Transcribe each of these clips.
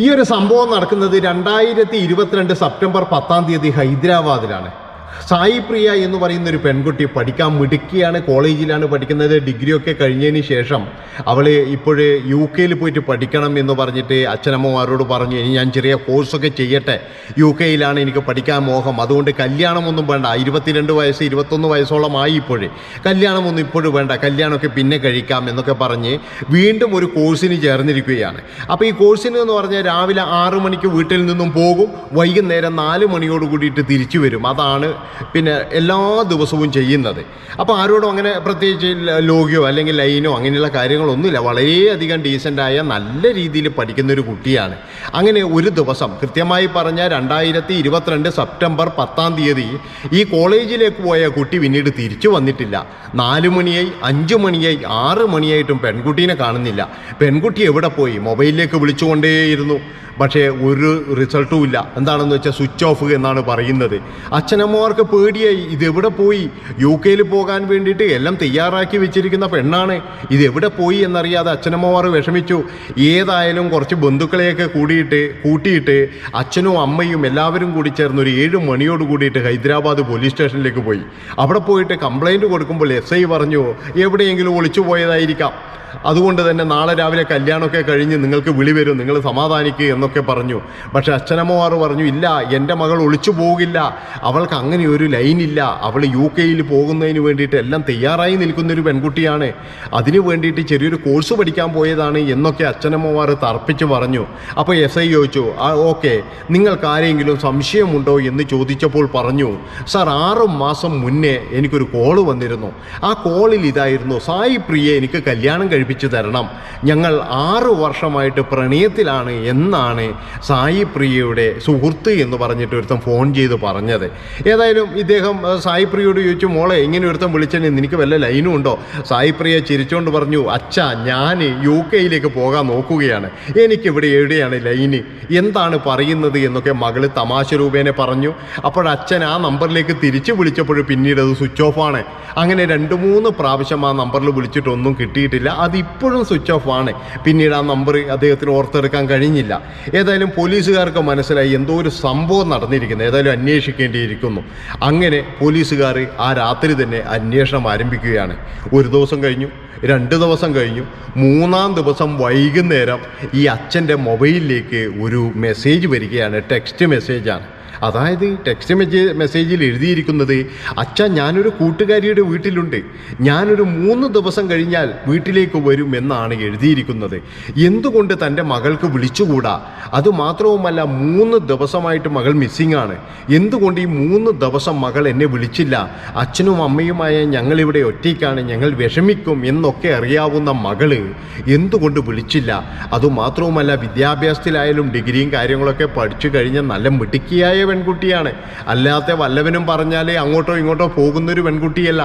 ഈ ഒരു സംഭവം നടക്കുന്നത് രണ്ടായിരത്തി ഇരുപത്തിരണ്ട് സെപ്റ്റംബർ പത്താം തീയതി ഹൈദരാബാദിലാണ്. സായി പ്രിയ എന്ന് പറയുന്ന ഒരു പെൺകുട്ടി പഠിക്കാൻ മിടുക്കിയാണ് കോളേജിലാണ് പഠിക്കുന്നത്. ഡിഗ്രി ഒക്കെ കഴിഞ്ഞതിന് ശേഷം അവൾ ഇപ്പോഴേ യു കെയിൽ പോയിട്ട് പഠിക്കണം എന്ന് പറഞ്ഞിട്ട് അച്ഛനമ്മമാരോട് പറഞ്ഞു ഇനി ഞാൻ ചെറിയ കോഴ്സൊക്കെ ചെയ്യട്ടെ. യു കെയിലാണ് എനിക്ക് പഠിക്കാൻ മോഹം. അതുകൊണ്ട് കല്യാണമൊന്നും വേണ്ട. ഇരുപത്തിരണ്ട് വയസ്സ് ഇരുപത്തൊന്ന് വയസ്സോളം ആയി ഇപ്പോഴേ. കല്യാണമൊന്നും ഇപ്പോഴും വേണ്ട. കല്യാണമൊക്കെ പിന്നെ കഴിക്കാം എന്നൊക്കെ പറഞ്ഞ് വീണ്ടും ഒരു കോഴ്സിന് ചേർന്നിരിക്കുകയാണ്. അപ്പോൾ ഈ കോഴ്സിന് എന്ന് പറഞ്ഞാൽ രാവിലെ ആറ് മണിക്ക് വീട്ടിൽ നിന്നും പോകും. വൈകുന്നേരം നാല് മണിയോട് കൂടിയിട്ട് തിരിച്ചു വരും. അതാണ് പിന്നെ എല്ലാ ദിവസവും ചെയ്യുന്നത്. അപ്പോൾ ആരോടും അങ്ങനെ പ്രത്യേകിച്ച് ലോഗിയോ അല്ലെങ്കിൽ ലൈനോ അങ്ങനെയുള്ള കാര്യങ്ങളൊന്നുമില്ല. വളരെയധികം ഡീസന്റായ നല്ല രീതിയിൽ പഠിക്കുന്ന ഒരു കുട്ടിയാണ്. അങ്ങനെ ഒരു ദിവസം കൃത്യമായി പറഞ്ഞാൽ രണ്ടായിരത്തി ഇരുപത്തിരണ്ട് സെപ്റ്റംബർ പത്താം തീയതി ഈ കോളേജിലേക്ക് പോയ കുട്ടി പിന്നീട് തിരിച്ചു വന്നിട്ടില്ല. നാല് മണിയായി അഞ്ച് മണിയായി ആറ് മണിയായിട്ടും പെൺകുട്ടീനെ കാണുന്നില്ല. പെൺകുട്ടി എവിടെ പോയി? മൊബൈലിലേക്ക് വിളിച്ചുകൊണ്ടേയിരുന്നു. പക്ഷേ ഒരു റിസൾട്ടും ഇല്ല. എന്താണെന്ന് വെച്ചാൽ സ്വിച്ച് ഓഫ് എന്നാണ് പറയുന്നത്. അച്ഛനമ്മമാർക്ക് പേടിയായി. ഇതെവിടെ പോയി? യു കെയിൽ പോകാൻ വേണ്ടിയിട്ട് എല്ലാം തയ്യാറാക്കി വെച്ചിരിക്കുന്ന പെണ്ണാണ്. ഇതെവിടെ പോയി എന്നറിയാതെ അച്ഛനമ്മമാർ വിഷമിച്ചു. ഏതായാലും കുറച്ച് ബന്ധുക്കളെയൊക്കെ കൂടിയിട്ട് കൂട്ടിയിട്ട് അച്ഛനും അമ്മയും എല്ലാവരും കൂടി ചേർന്ന് ഒരു ഏഴ് മണിയോട് കൂടിയിട്ട് ഹൈദരാബാദ് പോലീസ് സ്റ്റേഷനിലേക്ക് പോയി. അവിടെ പോയിട്ട് കംപ്ലൈന്റ് കൊടുക്കുമ്പോൾ എസ് ഐ പറഞ്ഞു എവിടെയെങ്കിലും ഒളിച്ചു പോയതായിരിക്കാം. അതുകൊണ്ട് തന്നെ നാളെ രാവിലെ കല്യാണമൊക്കെ കഴിഞ്ഞ് നിങ്ങൾക്ക് വിളി വരും നിങ്ങൾ സമാധാനിക്കുക എന്നൊക്കെ പറഞ്ഞു. പക്ഷെ അച്ഛനമ്മമാർ പറഞ്ഞു ഇല്ല എന്റെ മകൾ ഒളിച്ചു പോകില്ല അവൾക്ക് അങ്ങനെ ഒരു ലൈനില്ല അവൾ യു കെയിൽ പോകുന്നതിന് വേണ്ടിയിട്ട് എല്ലാം തയ്യാറായി നിൽക്കുന്നൊരു പെൺകുട്ടിയാണ്. അതിനു വേണ്ടിയിട്ട് ചെറിയൊരു കോഴ്സ് പഠിക്കാൻ പോയതാണ് എന്നൊക്കെ അച്ഛനമ്മമാർ തർപ്പിച്ച് പറഞ്ഞു. അപ്പോൾ എസ് ഐ ചോദിച്ചു ഓക്കെ നിങ്ങൾക്ക് ആരെങ്കിലും സംശയമുണ്ടോ? എന്ന് ചോദിച്ചപ്പോൾ പറഞ്ഞു സാർ ആറ് മാസം മുന്നേ എനിക്കൊരു കോൾ വന്നിരുന്നു. ആ കോളിൽ ഇതായിരുന്നു സായി പ്രിയെ എനിക്ക് കല്യാണം കഴിപ്പിച്ചു തരണം. ഞങ്ങൾ ആറ് വർഷമായിട്ട് പ്രണയത്തിലാണ് എന്നാണ് സായി പ്രിയയുടെ സുഹൃത്ത് എന്ന് പറഞ്ഞിട്ട് ഒരുത്തം ഫോൺ ചെയ്ത് പറഞ്ഞത്. ഏതായാലും ഇദ്ദേഹം സായി പ്രിയയോട് ചോദിച്ചു മോളെ ഇങ്ങനെ ഒരുത്തം വിളിച്ചെന്നെ? നിനക്ക് വല്ല ലൈനും ഉണ്ടോ? സായി പ്രിയ ചിരിച്ചുകൊണ്ട് പറഞ്ഞു അച്ഛ ഞാൻ യു കെയിലേക്ക് പോകാൻ നോക്കുകയാണ്. എനിക്കിവിടെ എവിടെയാണ് ലൈന്? എന്താണ് പറയുന്നത്? എന്നൊക്കെ മകൾ തമാശ രൂപേനെ പറഞ്ഞു. അപ്പോൾ അച്ഛൻ ആ നമ്പറിലേക്ക് തിരിച്ചു വിളിച്ചപ്പോൾ പിന്നീട് അത് സ്വിച്ച് ഓഫ് ആണ്. അങ്ങനെ രണ്ട് മൂന്ന് പ്രാവശ്യം ആ നമ്പറിൽ വിളിച്ചിട്ടൊന്നും കിട്ടിയിട്ടില്ല. അതിപ്പോഴും സ്വിച്ച് ഓഫ് ആണ്. പിന്നീട് ആ നമ്പർ അദ്ദേഹത്തിന് ഓർത്തെടുക്കാൻ കഴിഞ്ഞില്ല. ഏതായാലും പോലീസുകാർക്ക് മനസ്സിലായി എന്തോ ഒരു സംഭവം നടന്നിരിക്കുന്നു. ഏതായാലും അന്വേഷിക്കേണ്ടിയിരിക്കുന്നു. അങ്ങനെ പോലീസുകാർ ആ രാത്രി തന്നെ അന്വേഷണം ആരംഭിക്കുകയാണ്. ഒരു ദിവസം കഴിഞ്ഞു രണ്ട് ദിവസം കഴിഞ്ഞു മൂന്നാം ദിവസം വൈകുന്നേരം ഈ അച്ഛന്റെ മൊബൈലിലേക്ക് ഒരു മെസ്സേജ് വരികയാണ്. ടെക്സ്റ്റ് മെസ്സേജാണ് അതായത് ടെക്സ്റ്റ് മെസ്സേജ് മെസ്സേജിൽ എഴുതിയിരിക്കുന്നത് അച്ഛ ഞാനൊരു കൂട്ടുകാരിയുടെ വീട്ടിലുണ്ട്. ഞാനൊരു മൂന്ന് ദിവസം കഴിഞ്ഞാൽ വീട്ടിലേക്ക് വരും എന്നാണ് എഴുതിയിരിക്കുന്നത്. എന്തുകൊണ്ട് തന്റെ മകൾക്ക് വിളിച്ചുകൂടാ? അതുമാത്രവുമല്ല മൂന്ന് ദിവസമായിട്ട് മകൾ മിസ്സിംഗ് ആണ്. എന്തുകൊണ്ട് ഈ മൂന്ന് ദിവസം മകൾ എന്നെ വിളിച്ചില്ല? അച്ഛനും അമ്മയുമായ ഞങ്ങളിവിടെ ഒറ്റയ്ക്കാണ്. ഞങ്ങൾ വിഷമിക്കും എന്നൊക്കെ അറിയാവുന്ന മകൾ എന്തുകൊണ്ട് വിളിച്ചില്ല? അതുമാത്രവുമല്ല വിദ്യാഭ്യാസത്തിലായാലും ഡിഗ്രിയും കാര്യങ്ങളൊക്കെ പഠിച്ചു കഴിഞ്ഞ നല്ല മിടുക്കിയായ പെൺകുട്ടിയാണ്. അല്ലാത്ത വല്ലവനും പറഞ്ഞാൽ അങ്ങോട്ടോ ഇങ്ങോട്ടോ പോകുന്നൊരു പെൺകുട്ടിയല്ല.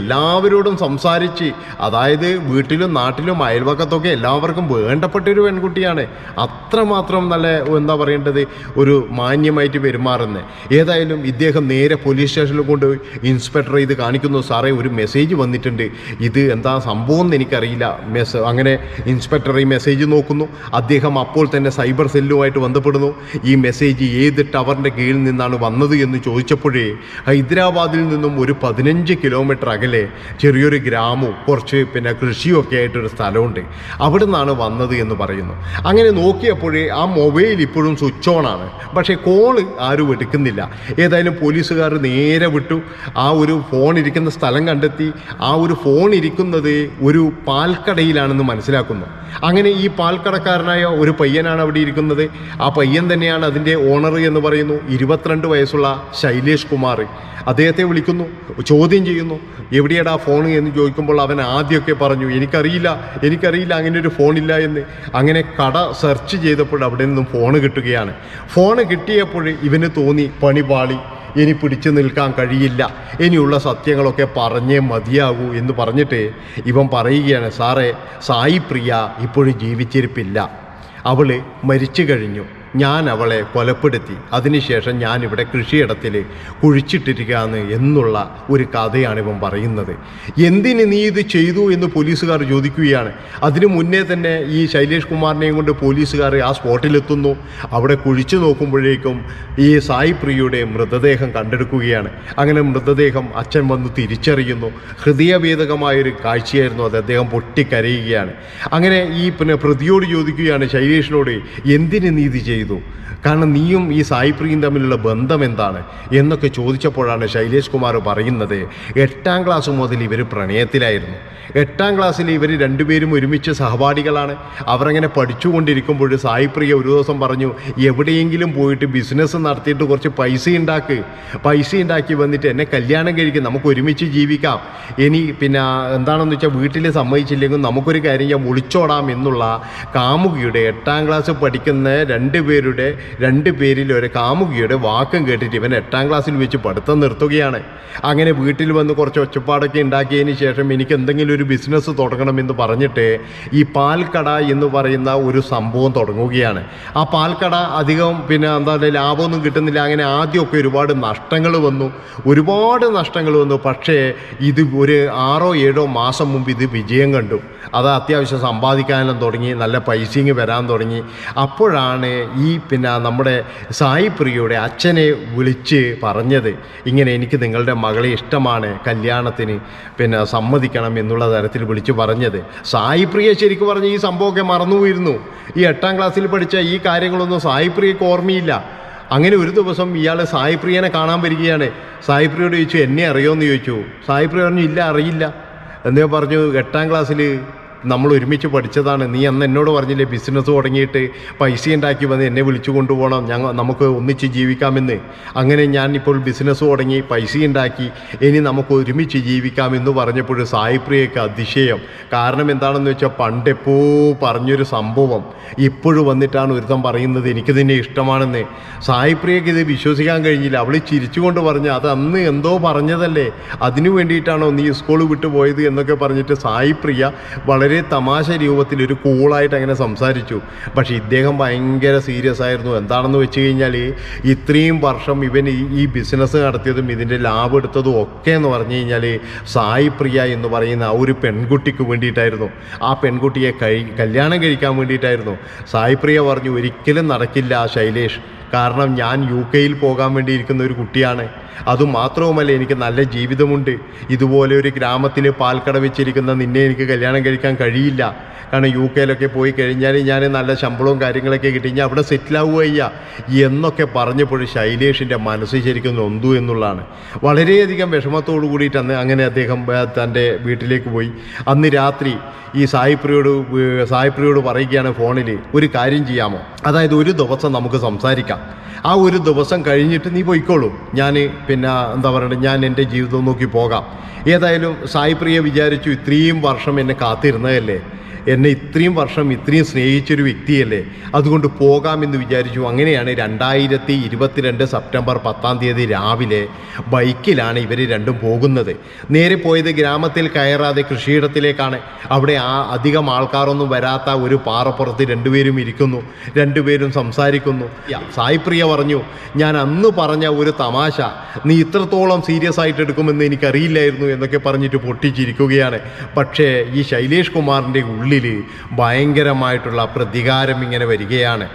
എല്ലാവരോടും സംസാരിച്ച് അതായത് വീട്ടിലും നാട്ടിലും അയൽവക്കത്തൊക്കെ എല്ലാവർക്കും വേണ്ടപ്പെട്ടൊരു പെൺകുട്ടിയാണ്. അത്രമാത്രം നല്ല എന്താ പറയേണ്ടത് ഒരു മാന്യമായിട്ട് പെരുമാറുന്നത്. ഏതായാലും ഇദ്ദേഹം നേരെ പോലീസ് സ്റ്റേഷനിൽ കൊണ്ടുപോയി ഇൻസ്പെക്ടർ ഇത് കാണിക്കുന്നു. സാറേ ഒരു മെസ്സേജ് വന്നിട്ടുണ്ട്. ഇത് എന്താ സംഭവം എന്ന് എനിക്കറിയില്ല. മെസ് അങ്ങനെ ഇൻസ്പെക്ടർ ഈ മെസ്സേജ് നോക്കുന്നു. അദ്ദേഹം അപ്പോൾ തന്നെ സൈബർ സെല്ലുമായിട്ട് ബന്ധപ്പെടുന്നു. ഈ മെസ്സേജ് ഏത് ടവറിന്റെ കീഴിൽ നിന്നാണ് വന്നത് എന്ന് ചോദിച്ചപ്പോഴേ ഹൈദരാബാദിൽ നിന്നും ഒരു പതിനഞ്ച് കിലോമീറ്റർ അകലെ ചെറിയൊരു ഗ്രാമവും കുറച്ച് പിന്നെ കൃഷിയും ഒക്കെ ആയിട്ടൊരു സ്ഥലമുണ്ട് അവിടെ നിന്നാണ് വന്നത് എന്ന് പറയുന്നു. അങ്ങനെ നോക്കിയപ്പോഴേ ആ മൊബൈൽ ഇപ്പോഴും സ്വിച്ച് ഓൺ ആണ്. പക്ഷേ കോൾ ആരും എടുക്കുന്നില്ല. ഏതായാലും പോലീസുകാർ നേരെ വിട്ടു. ആ ഒരു ഫോൺ ഇരിക്കുന്ന സ്ഥലം കണ്ടെത്തി. ആ ഒരു ഫോൺ ഇരിക്കുന്നത് ഒരു പാൽക്കടയിലാണെന്ന് മനസ്സിലാക്കുന്നു. അങ്ങനെ ഈ പാൽക്കടക്കാരനായ ഒരു പയ്യനാണ് അവിടെ ഇരിക്കുന്നത്. ആ പയ്യൻ തന്നെയാണ് അതിന്റെ ഓണർ എന്ന് പറയുന്നു. ഇരുപത്തിരണ്ട് വയസ്സുള്ള ശൈലേഷ് കുമാർ അദ്ദേഹത്തെ വിളിക്കുന്നു ചോദ്യം ചെയ്യുന്നു എവിടെയാടാ ഫോൺ എന്ന് ചോദിക്കുമ്പോൾ അവൻ ആദ്യമൊക്കെ പറഞ്ഞു എനിക്കറിയില്ല എനിക്കറിയില്ല അങ്ങനെ ഒരു ഫോണില്ല എന്ന്. അങ്ങനെ കട സെർച്ച് ചെയ്തപ്പോൾ അവിടെ നിന്നും ഫോൺ കിട്ടുകയാണ്. ഫോൺ കിട്ടിയപ്പോൾ ഇവന് തോന്നി പണിപാളി ഇനി പിടിച്ചു നിൽക്കാൻ കഴിയില്ല ഇനിയുള്ള സത്യങ്ങളൊക്കെ പറഞ്ഞേ മതിയാകൂ എന്ന് പറഞ്ഞിട്ട് ഇവൻ പറയുകയാണ് സാറേ സായി പ്രിയ ഇപ്പോഴും ജീവിച്ചിരിപ്പില്ല അവൾ മരിച്ചു കഴിഞ്ഞു ഞാൻ അവളെ കൊലപ്പെടുത്തി. അതിനുശേഷം ഞാൻ ഇവിടെ കൃഷിയിടത്തിൽ കുഴിച്ചിട്ടിരിക്കുകയാണ് എന്നുള്ള ഒരു കഥയാണ് ഇവൻ പറയുന്നത്. എന്തിന് നീ ഇത് ചെയ്തു എന്ന് പോലീസുകാർ ചോദിക്കുകയാണ്. അതിനു മുന്നേ തന്നെ ഈ ശൈലേഷ് കുമാറിനെയും കൊണ്ട് പോലീസുകാർ ആ സ്പോട്ടിലെത്തുന്നു. അവിടെ കുഴിച്ചു നോക്കുമ്പോഴേക്കും ഈ സായി പ്രിയയുടെ മൃതദേഹം കണ്ടെടുക്കുകയാണ്. അങ്ങനെ മൃതദേഹം അച്ഛൻ വന്ന് തിരിച്ചറിയുന്നു. ഹൃദയഭേദകമായൊരു കാഴ്ചയായിരുന്നു അത്. അദ്ദേഹം പൊട്ടിക്കരയുകയാണ്. അങ്ങനെ ഈ പിന്നെ പ്രതിയോട് ചോദിക്കുകയാണ് ശൈലേഷിനോട് എന്തിന് നീ ഇത് ചെയ്തു? sentido കാരണം നീയും ഈ സായിപ്രിയും തമ്മിലുള്ള ബന്ധം എന്താണ് എന്നൊക്കെ ചോദിച്ചപ്പോഴാണ് ശൈലേഷ് കുമാർ പറയുന്നത് എട്ടാം ക്ലാസ് മുതൽ ഇവർ പ്രണയത്തിലായിരുന്നു. എട്ടാം ക്ലാസ്സിൽ ഇവർ രണ്ടുപേരും ഒരുമിച്ച് സഹപാഠികളാണ്. അവരങ്ങനെ പഠിച്ചുകൊണ്ടിരിക്കുമ്പോൾ സായിപ്രിയ ഒരു ദിവസം പറഞ്ഞു എവിടെയെങ്കിലും പോയിട്ട് ബിസിനസ് നടത്തിയിട്ട് കുറച്ച് പൈസ ഉണ്ടാക്ക്. പൈസ ഉണ്ടാക്കി വന്നിട്ട് എന്നെ കല്യാണം കഴിക്കും. നമുക്ക് ഒരുമിച്ച് ജീവിക്കാം. ഇനി പിന്നെ എന്താണെന്ന് വെച്ചാൽ വീട്ടിൽ സമ്മതിച്ചില്ലെങ്കിൽ നമുക്കൊരു കാര്യം ഞാൻ ഒളിച്ചോടാം എന്നുള്ള കാമുകിയുടെ എട്ടാം ക്ലാസ് പഠിക്കുന്ന രണ്ട് പേരുടെ രണ്ട് പേരിൽ ഒരു കാമുകിയുടെ വാക്കും കേട്ടിട്ട് ഇവൻ എട്ടാം ക്ലാസ്സിൽ വെച്ച് പഠിത്തം നിർത്തുകയാണ്. അങ്ങനെ വീട്ടിൽ വന്ന് കുറച്ച് ഒച്ചപ്പാടൊക്കെ ഉണ്ടാക്കിയതിന് ശേഷം എനിക്ക് എന്തെങ്കിലും ഒരു ബിസിനസ് തുടങ്ങണമെന്ന് പറഞ്ഞിട്ട് ഈ പാൽക്കട എന്ന് പറയുന്ന ഒരു സംഭവം തുടങ്ങുകയാണ്. ആ പാൽക്കട അധികം പിന്നെ എന്താ പറയുക ലാഭമൊന്നും കിട്ടുന്നില്ല. അങ്ങനെ ആദ്യമൊക്കെ ഒരുപാട് നഷ്ടങ്ങൾ വന്നു. ഒരുപാട് നഷ്ടങ്ങൾ വന്നു. പക്ഷേ ഇത് ഒരു ആറോ ഏഴോ മാസം മുമ്പ് ഇത് വിജയം കണ്ടു. അത് അത്യാവശ്യം സമ്പാദിക്കാനും തുടങ്ങി നല്ല പൈസയും വരാൻ തുടങ്ങി. അപ്പോഴാണ് ഈ പിന്നെ നമ്മുടെ സായി പ്രിയയുടെ അച്ഛനെ വിളിച്ച് പറഞ്ഞത് ഇങ്ങനെ എനിക്ക് നിങ്ങളുടെ മകളെ ഇഷ്ടമാണ് കല്യാണത്തിന് പിന്നെ സമ്മതിക്കണം എന്നുള്ള തരത്തിൽ വിളിച്ച് പറഞ്ഞത്. സായി പ്രിയ ശരിക്കും പറഞ്ഞ് ഈ സംഭവമൊക്കെ മറന്നുപോയിരുന്നു. ഈ എട്ടാം ക്ലാസ്സിൽ പഠിച്ച ഈ കാര്യങ്ങളൊന്നും സായി പ്രിയക്ക് ഓർമ്മയില്ല. അങ്ങനെ ഒരു ദിവസം ഇയാൾ സായിപ്രിയനെ കാണാൻ വരികയാണ്. സായിപ്രിയോട് ചോദിച്ചു എന്നെ അറിയോ എന്ന് ചോദിച്ചു സായിപ്രിയ പറഞ്ഞു ഇല്ല അറിയില്ല. എന്നേ പറഞ്ഞു എട്ടാം ക്ലാസ്സിൽ നമ്മൾ ഒരുമിച്ച് പഠിച്ചതാണ്. നീ അന്ന് എന്നോട് പറഞ്ഞില്ലേ ബിസിനസ് തുടങ്ങിയിട്ട് പൈസ ഉണ്ടാക്കി വന്ന് എന്നെ വിളിച്ചു കൊണ്ടുപോകണം. ഞങ്ങൾ നമുക്ക് ഒന്നിച്ച് ജീവിക്കാമെന്ന്. അങ്ങനെ ഞാൻ ഇപ്പോൾ ബിസിനസ് തുടങ്ങി പൈസ ഉണ്ടാക്കി ഇനി നമുക്ക് ഒരുമിച്ച് ജീവിക്കാമെന്ന് പറഞ്ഞപ്പോൾ സായിപ്രിയക്ക് അതിശയം. കാരണം എന്താണെന്ന് വെച്ചാൽ പണ്ടെപ്പോ പറഞ്ഞൊരു സംഭവം ഇപ്പോഴും വന്നിട്ടാണ് ഒരുത്തം പറയുന്നത് എനിക്ക് നിന്നെ ഇഷ്ടമാണെന്ന്. സായിപ്രിയക്ക് ഇത് വിശ്വസിക്കാൻ കഴിഞ്ഞില്ല. അവൾ ചിരിച്ചുകൊണ്ട് പറഞ്ഞു അത് അന്ന് എന്തോ പറഞ്ഞതല്ലേ? അതിനു വേണ്ടിയിട്ടാണോ നീ സ്കൂൾ വിട്ടു പോയത്? എന്നൊക്കെ പറഞ്ഞിട്ട് സായിപ്രിയ വളരെ തമാശ രൂപത്തിൽ ഒരു കൂളായിട്ട് അങ്ങനെ സംസാരിച്ചു. പക്ഷേ ഇദ്ദേഹം ഭയങ്കര സീരിയസ് ആയിരുന്നു. എന്താണെന്ന് വെച്ച് കഴിഞ്ഞാൽ ഇത്രയും വർഷം ഇവൻ ഈ ഈ ബിസിനസ് നടത്തിയതും ഇതിന്റെ ലാഭം എടുത്തതും ഒക്കെ എന്ന് പറഞ്ഞു കഴിഞ്ഞാൽ സായി പ്രിയ എന്ന് പറയുന്ന ആ ഒരു പെൺകുട്ടിക്ക് വേണ്ടിയിട്ടായിരുന്നു. ആ പെൺകുട്ടിയെ കഴി കല്യാണം കഴിക്കാൻ വേണ്ടിയിട്ടായിരുന്നു. സായി പ്രിയ പറഞ്ഞു ഒരിക്കലും നടക്കില്ല ശൈലേഷ്. കാരണം ഞാൻ യു കെയിൽ പോകാൻ വേണ്ടിയിരിക്കുന്ന ഒരു കുട്ടിയാണ്. അതുമാത്രവുമല്ല എനിക്ക് നല്ല ജീവിതമുണ്ട്. ഇതുപോലെ ഒരു ഗ്രാമത്തിൽ പാൽക്കട വെച്ചിരിക്കുന്ന നിന്നെ എനിക്ക് കല്യാണം കഴിക്കാൻ കഴിയില്ല. കാരണം യു കെയിലൊക്കെ പോയി കഴിഞ്ഞാൽ ഞാൻ നല്ല ശമ്പളവും കാര്യങ്ങളൊക്കെ കിട്ടി. ഞാൻ അവിടെ സെറ്റിലാവുകയ്യ എന്നൊക്കെ പറഞ്ഞപ്പോൾ ശൈലേഷിന്റെ മനസ്സ് ശരിക്കും നൊന്തു എന്നുള്ളതാണ്. വളരെയധികം വിഷമത്തോടു കൂടിയിട്ട് അന്ന് അങ്ങനെ അദ്ദേഹം തന്റെ വീട്ടിലേക്ക് പോയി. അന്ന് രാത്രി ഈ സായിപ്രിയോട് സായിപ്രിയോട് പറയുകയാണ് ഫോണിൽ ഒരു കാര്യം ചെയ്യാമോ? അതായത് ഒരു ദിവസം നമുക്ക് സംസാരിക്കാം. ആ ഒരു ദിവസം കഴിഞ്ഞിട്ട് നീ പോയിക്കോളൂ. ഞാൻ പിന്നെ എന്താ പറയുക ഞാൻ എന്റെ ജീവിതം നോക്കി പോകാം. ഏതായാലും സായിപ്രിയ വിചാരിച്ചു ഇത്രയും വർഷം എന്നെ കാത്തിരുന്നതല്ലേ? എന്നെ ഇത്രയും വർഷം ഇത്രയും സ്നേഹിച്ചൊരു വ്യക്തിയല്ലേ? അതുകൊണ്ട് പോകാമെന്ന് വിചാരിച്ചു. അങ്ങനെയാണ് രണ്ടായിരത്തി ഇരുപത്തിരണ്ട് സെപ്റ്റംബർ പത്താം തീയതി രാവിലെ ബൈക്കിലാണ് ഇവർ രണ്ടും പോകുന്നത്. നേരെ പോയത് ഗ്രാമത്തിൽ കയറാതെ കൃഷിയിടത്തിലേക്കാണ്. അവിടെ ആ അധികം ആൾക്കാരൊന്നും വരാത്ത ഒരു പാറപ്പുറത്ത് രണ്ടുപേരും ഇരിക്കുന്നു. രണ്ടുപേരും സംസാരിക്കുന്നു. സായിപ്രിയ പറഞ്ഞു ഞാൻ അന്ന് പറഞ്ഞ ഒരു തമാശ. നീ ഇത്രത്തോളം സീരിയസ് ആയിട്ട് എടുക്കുമെന്ന് എനിക്കറിയില്ലായിരുന്നു എന്നൊക്കെ പറഞ്ഞിട്ട് പൊട്ടിച്ചിരിക്കുകയാണ്. പക്ഷേ ഈ ശൈലേഷ് കുമാറിന്റെ ഉള്ളിൽ ഭയങ്കരമായിട്ടുള്ള പ്രതികാരം ഇങ്ങനെ വരികയാണ്.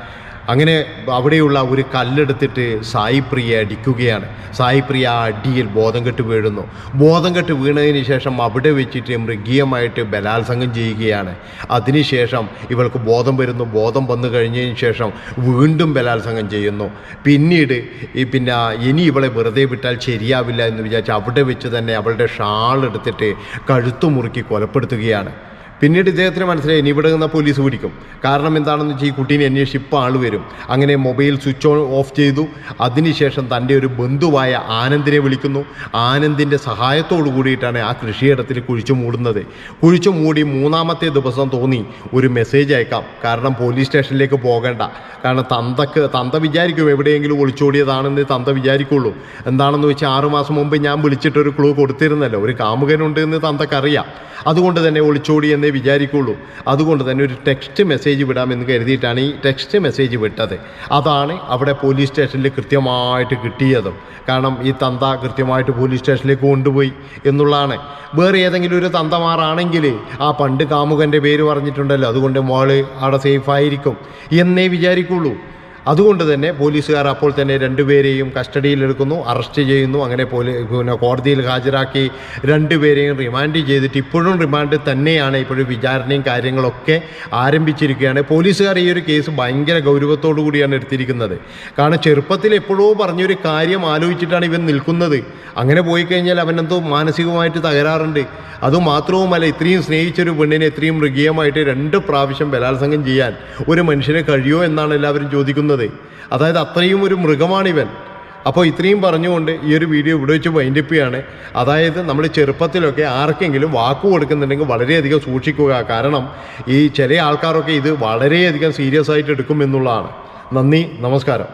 അങ്ങനെ അവിടെയുള്ള ഒരു കല്ലെടുത്തിട്ട് സായിപ്രിയ അടിക്കുകയാണ്. സായിപ്രിയ ആ അടിയിൽ ബോധം കെട്ട് വീഴുന്നു. ബോധം കെട്ട് വീണതിന് ശേഷം അവിടെ വെച്ചിട്ട് മൃഗീയമായിട്ട് ബലാത്സംഗം ചെയ്യുകയാണ്. അതിനുശേഷം ഇവൾക്ക് ബോധം വരുന്നു. ബോധം വന്നു കഴിഞ്ഞതിന് ശേഷം വീണ്ടും ബലാത്സംഗം ചെയ്യുന്നു. പിന്നീട് ഈ പിന്നെ ഇനി ഇവളെ വെറുതെ വിട്ടാൽ ശരിയാവില്ല എന്ന് വിചാരിച്ച് അവിടെ വെച്ച് തന്നെ അവളുടെ ഷാൾ എടുത്തിട്ട് കഴുത്തു മുറുക്കി കൊലപ്പെടുത്തുകയാണ്. പിന്നീട് ഇദ്ദേഹത്തിന് മനസ്സിലായി ഇനി ഇവിടെ നിന്ന് പോലീസ് പിടിക്കും. കാരണം എന്താണെന്ന് വെച്ചാൽ ഈ കുട്ടീനെ അന്വേഷിച്ച് ഇപ്പോൾ ആൾ വരും. അങ്ങനെ മൊബൈൽ സ്വിച്ച് ഓൺ ഓഫ് ചെയ്തു. അതിനുശേഷം തന്റെ ഒരു ബന്ധുവായ ആനന്ദിനെ വിളിക്കുന്നു. ആനന്ദിന്റെ സഹായത്തോടു കൂടിയിട്ടാണ് ആ കൃഷിയിടത്തിൽ കുഴിച്ചു മൂടുന്നത്. കുഴിച്ചു മൂടി മൂന്നാമത്തെ ദിവസം തോന്നി ഒരു മെസ്സേജ് അയക്കാം. കാരണം പോലീസ് സ്റ്റേഷനിലേക്ക് പോകേണ്ട. കാരണം തന്തക്ക് തന്ത വിചാരിക്കും എവിടെയെങ്കിലും ഒളിച്ചോടിയതാണെന്ന് തന്ത വിചാരിക്കുള്ളൂ. എന്താണെന്ന് വെച്ചാൽ ആറുമാസം മുമ്പ് ഞാൻ വിളിച്ചിട്ടൊരു ക്ലൂ കൊടുത്തിരുന്നല്ലോ. ഒരു കാമുകനുണ്ട് എന്ന് തന്തക്കറിയാം. അതുകൊണ്ട് തന്നെ ഒളിച്ചോടി എന്ന് എന്നേ വിചാരിക്കുള്ളൂ. അതുകൊണ്ട് തന്നെ ഒരു ടെക്സ്റ്റ് മെസ്സേജ് വിടാമെന്ന് കരുതിയിട്ടാണ് ഈ ടെക്സ്റ്റ് മെസ്സേജ് വിട്ടത്. അതാണ് അവിടെ പോലീസ് സ്റ്റേഷനിൽ കൃത്യമായിട്ട് കിട്ടിയതും. കാരണം ഈ തന്ത കൃത്യമായിട്ട് പോലീസ് സ്റ്റേഷനിലേക്ക് കൊണ്ടുപോയി എന്നുള്ളതാണ്. വേറെ ഏതെങ്കിലും ഒരു തന്തമാറാണെങ്കിൽ ആ പണ്ട് കാമുകന്റെ പേര് പറഞ്ഞിട്ടുണ്ടല്ലോ. അതുകൊണ്ട് മോൾ അവിടെ സേഫായിരിക്കും എന്നേ വിചാരിക്കുള്ളൂ. അതുകൊണ്ട് തന്നെ പോലീസുകാർ അപ്പോൾ തന്നെ രണ്ടുപേരെയും കസ്റ്റഡിയിലെടുക്കുന്നു അറസ്റ്റ് ചെയ്യുന്നു. അങ്ങനെ പോലീ പിന്നെ കോടതിയിൽ ഹാജരാക്കി രണ്ടുപേരെയും റിമാൻഡ് ചെയ്തിട്ട് ഇപ്പോഴും റിമാൻഡ് തന്നെയാണ്. ഇപ്പോഴും വിചാരണയും കാര്യങ്ങളൊക്കെ ആരംഭിച്ചിരിക്കുകയാണ്. പോലീസുകാർ ഈ ഒരു കേസ് ഭയങ്കര ഗൗരവത്തോടു കൂടിയാണ് എടുത്തിരിക്കുന്നത്. കാരണം ചെറുപ്പത്തിൽ എപ്പോഴോ പറഞ്ഞൊരു കാര്യം ആലോചിച്ചിട്ടാണ് ഇവൻ നിൽക്കുന്നത്. അങ്ങനെ പോയി കഴിഞ്ഞാൽ അവനെന്തോ മാനസികമായിട്ട് തകരാറുണ്ട്. അതുമാത്രവുമല്ല ഇത്രയും സ്നേഹിച്ചൊരു പെണ്ണിനെ ഇത്രയും മൃഗീയമായിട്ട് രണ്ട് പ്രാവശ്യം ബലാത്സംഗം ചെയ്യാൻ ഒരു മനുഷ്യനെ കഴിയുമോ എന്നാണ് എല്ലാവരും ചോദിക്കുന്നത്. അതായത് അത്രയും ഒരു മൃഗമാണിവൻ. അപ്പോൾ ഇത്രയും പറഞ്ഞുകൊണ്ട് ഈ ഒരു വീഡിയോ ഇവിടെ വെച്ച് വൈൻഡിപ്പിയാണ് അതായത് നമ്മൾ ചെറുപ്പത്തിലൊക്കെ ആർക്കെങ്കിലും വാക്ക് കൊടുക്കുന്നുണ്ടെങ്കിൽ വളരെയധികം സൂക്ഷിക്കുക. കാരണം ഈ ചില ആൾക്കാരൊക്കെ ഇത് വളരെയധികം സീരിയസ് ആയിട്ട് എടുക്കും എന്നുള്ളതാണ്. നന്ദി നമസ്കാരം.